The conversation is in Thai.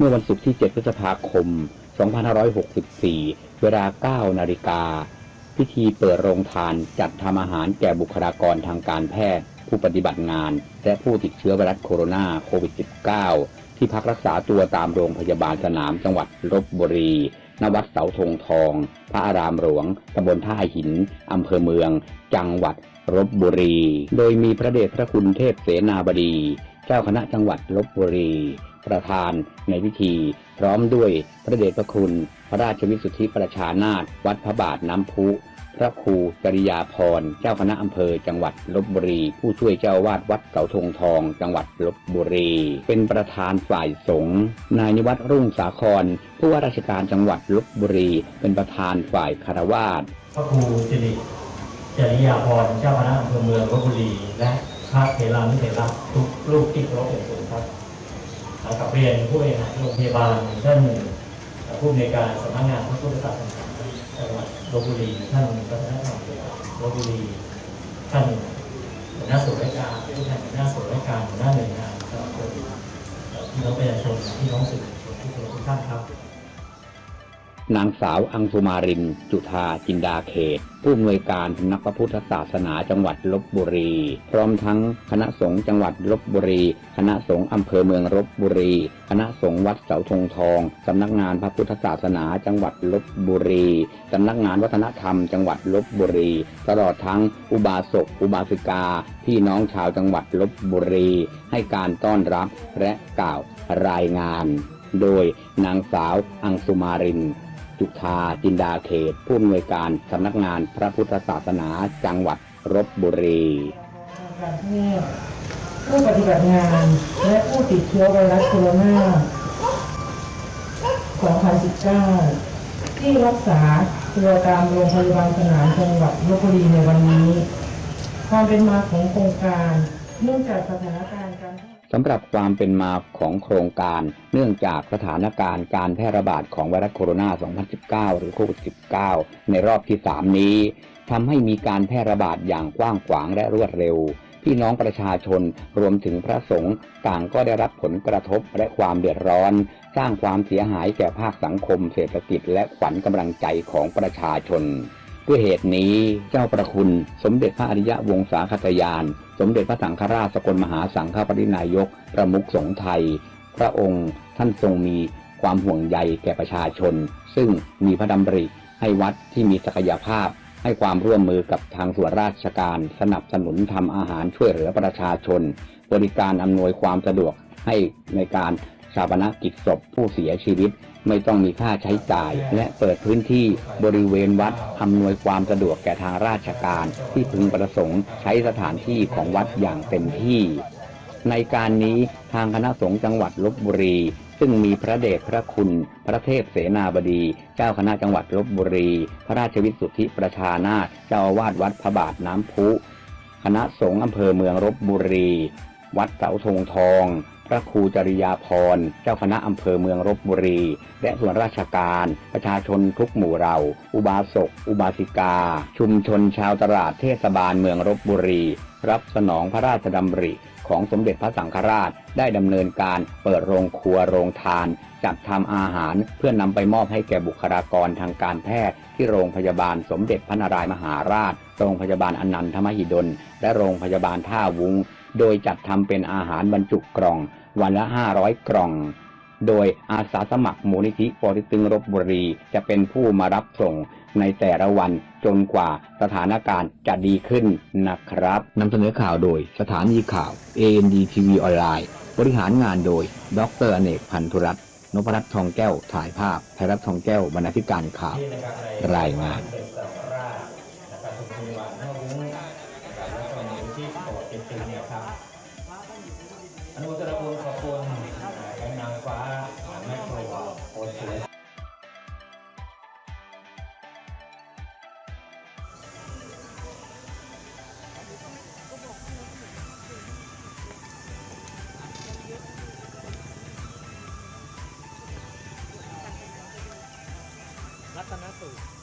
เมื่อวันศุกร์ที่ 7 พฤษภาคม 2564 เวลา 9 นาฬิกา พิธีเปิดโรงทานจัดทำอาหารแก่บุคลากรทางการแพทย์ ผู้ปฏิบัติงาน และผู้ติดเชื้อไวรัสโคโรนาโควิด -19 ที่พักรักษาตัวตามโรงพยาบาลสนามจังหวัดลบบุรี ณวัดเสาธงทอง พระอารามหลวงตำบลท่าหินอำเภอเมือง จังหวัดลบบุรี โดยมีพระเดชพระคุณเทพเสนาบดี เจ้าคณะจังหวัดลบบุรี ประธานในพิธี พร้อมด้วยพระเดชพระคุณ พระราชวิสุทธิประชานาถวัดพระบาทน้ำพุ พระครูจริยาพร เจ้าคณะอำเภอจังหวัดลบบุรี ผู้ช่วยเจ้าวาดวัดเสาธงทอง จังหวัดลบบุรี เป็นประธานฝ่ายสงฆ์นายนิวัฒน์รุ่งสาคร ผู้ว่าราชการจังหวัดลบบุรี เป็นประธานฝ่ายคารวาสพระครูสิริจริยาพร เจ้าคณะอำเภอเมืองลบบุรี และพระเถรานุเถระทุกรูปที่เคารพอย่างสูงครับขับเรียนผู้บริหารโรงพยาบาลท่านผู้อำนการสำนักงานพระพุทธศาสนาจังหวัด ลบบุรีท่านพระท่านลบบุรีท่านหัวหน้าส่วนราชการผู้แทนหัวหน้าส่วนราชการหัวหน้าหน่วยงานตลอดจนพี่น้องประชาชนพี่น้องสื่อมวลชนที่เคารพทุกท่านครับ นางสาวอังสุมาริน จุธาจินดาเขต ผู้อำนวยการสำนักพระพุทธศาสนาจังหวัดลบบุรี พร้อมทั้งคณะสงฆ์จังหวัดลบบุรี คณะสงฆ์อำเภอเมืองลบบุรี คณะสงฆ์วัดเสาธงทองสำนักงานพระพุทธศาสนาจังหวัดลบบุรีสำนักงานวัฒนธรรม จังหวัดลบบุรี ตลอดทั้งอุบาสกอุบาสิกา พี่น้องชาวจังหวัดลบบุรี ให้การต้อนรับและกล่าวรายงาน โดยนางสาวอังสุมาริน จุธาจินดาเขต ผู้อำนวยการสำนักงานพระพุทธศาสนาจังหวัดลบบุรีการแพทย์ผู้ปฏิบัติงานและผู้ติดเชื้อไวรัสโคโรนา2019 ที่รักษาตัวตามโรงพยาบาลสนามจังหวัดลบบุรีในวันนี้ ความเป็นมาของโครงการเนื่องจากสถานการณ์การ สำหรับความเป็นมาของโครงการเนื่องจากสถานการณ์การแพร่ระบาดของไวรัสโคโรนา 2019 หรือโควิด -19 ในรอบที่ 3 นี้ทำให้มีการแพร่ระบาดอย่างกว้างขวางและรวดเร็ว พี่น้องประชาชนรวมถึงพระสงฆ์ต่างก็ได้รับผลกระทบและความเดือดร้อน สร้างความเสียหายแก่ภาคสังคมเศรษฐกิจและขวัญกำลังใจของประชาชน ด้วยเหตุนี้เจ้าประคุณ สมเด็จพระอริยวงศาคตยาน สมเด็จพระสังฆราชสกลมหาสังฆปรินายก ประมุขสงฆ์ไทย พระองค์ท่านทรงมีความห่วงใยแก่ประชาชน ซึ่งมีพระดำริให้วัดที่มีศักยภาพ ให้ความร่วมมือกับทางส่วนราชการ สนับสนุนทำอาหารช่วยเหลือประชาชน บริการอำนวยความสะดวกให้ในการ ชาปนกิจศพผู้เสียชีวิต ไม่ต้องมีค่าใช้จ่าย และเปิดพื้นที่บริเวณวัดอำนวยความสะดวกแก่ทางราชการ ที่พึงประสงค์ใช้สถานที่ของวัดอย่างเต็มที่ ในการนี้ทางคณะสงฆ์จังหวัดลบบุรีซึ่งมีพระเดชพระคุณ พระเทพเสนาบดี เจ้าคณะจังหวัดลบบุรี พระราชวิสุทธิประชานาถเจ้าอาวาสวัดพระบาทน้ำพุ คณะสงฆ์อำเภอเมืองลบบุรี วัดเสาธงทอง พระครูจริยาพร เจ้าคณะอำเภอเมืองลบบุรี และส่วนราชการ ประชาชนทุกหมู่เรา อุบาสก อุบาสิกา ชุมชนชาวตลาดเทศบาลเมืองลบบุรี รับสนองพระราชดำริของสมเด็จพระสังฆราชได้ดำเนินการเปิดโรงครัวโรงทาน จัดทำอาหารเพื่อนำไปมอบให้แก่บุคลากรทางการแพทย์ ที่โรงพยาบาลสมเด็จพระนารายมหาราช โรงพยาบาลอนันทมหิดล และโรงพยาบาลท่าวุ้งโดยจัดทำเป็นอาหารบรรจุกล่อง วันละ 500 กล่อง โดยอาสาสมัครมูลนิธิปอเติกตึงลบบุรีจะเป็นผู้มารับส่งในแต่ละวันจนกว่าสถานการณ์จะดีขึ้นนะครับนำเสนอข่าวโดยสถานีข่าว AND TV ออนไลน์ บริหารงานโดย ดรอเนกพันธุรัตน์นพรัตน์ทองแก้วถ่ายภาพไทยรัฐทองแก้วบรรณาธิการข่าวรายงาน food.